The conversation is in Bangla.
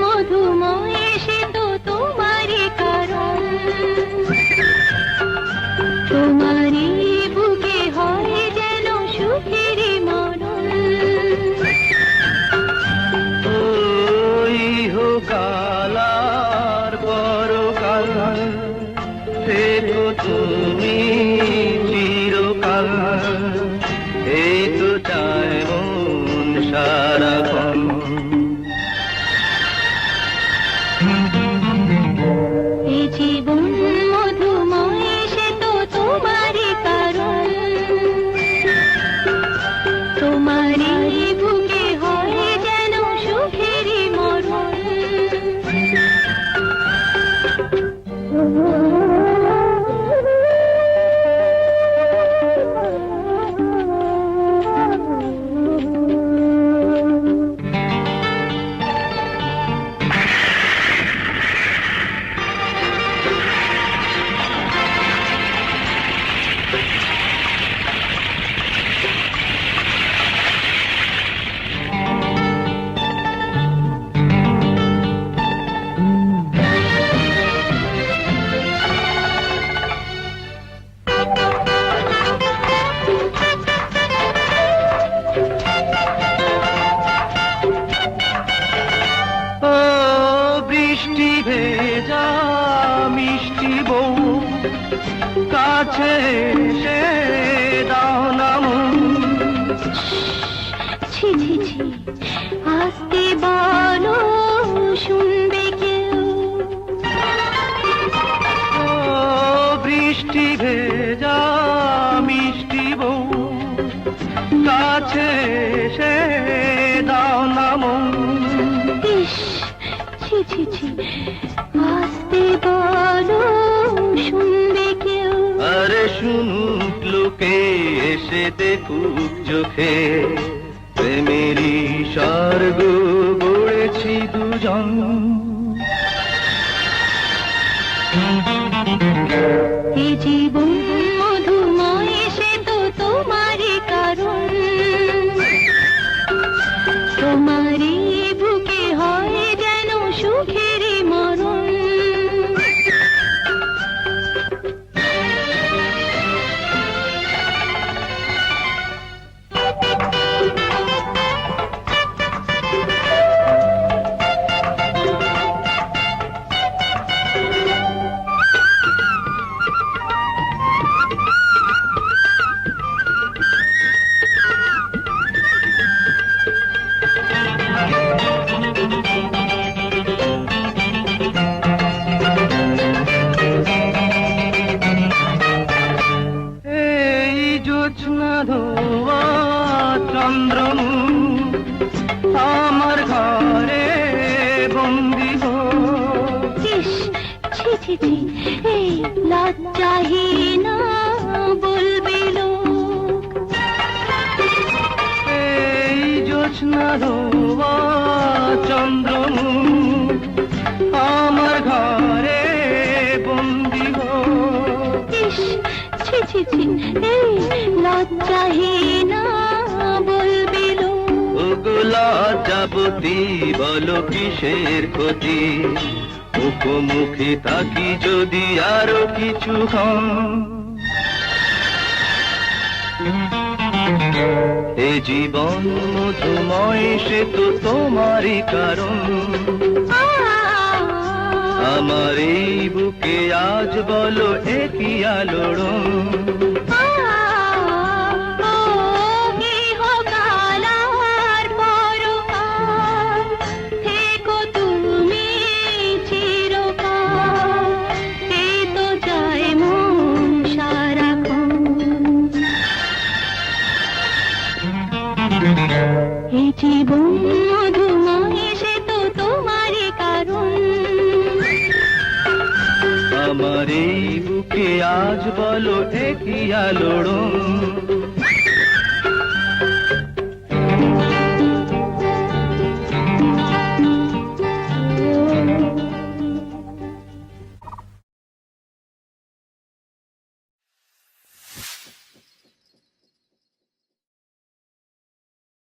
মধুময় সে তো তোমারই বুকে হয় যেন সুখের মরণ। ওই কালার পরকাল থেকো তুমি চিরকাল। এই তো কাছে দেখুক চোখে প্রেমেরই স্বর্গ গড়েছি দুজন। ধোয়া চন্দ্রমু আমার ঘরে বন্দি ছি ছি ছি লজ্জাহীনা বলবে লোক ওগুলা যাবতী বলো কিসের ক্ষতি? মুখোমুখি থাকি যদি আরও কিছু এ জীবন মধুময় সে তো তোমারই কারণ। আমার এই বুকে আজ বলো একই আলোড়ন? জীবন মধুময় সে তো তোমারই কারণ। আমার এই বুকে আজ বলো একই আলোড়ন?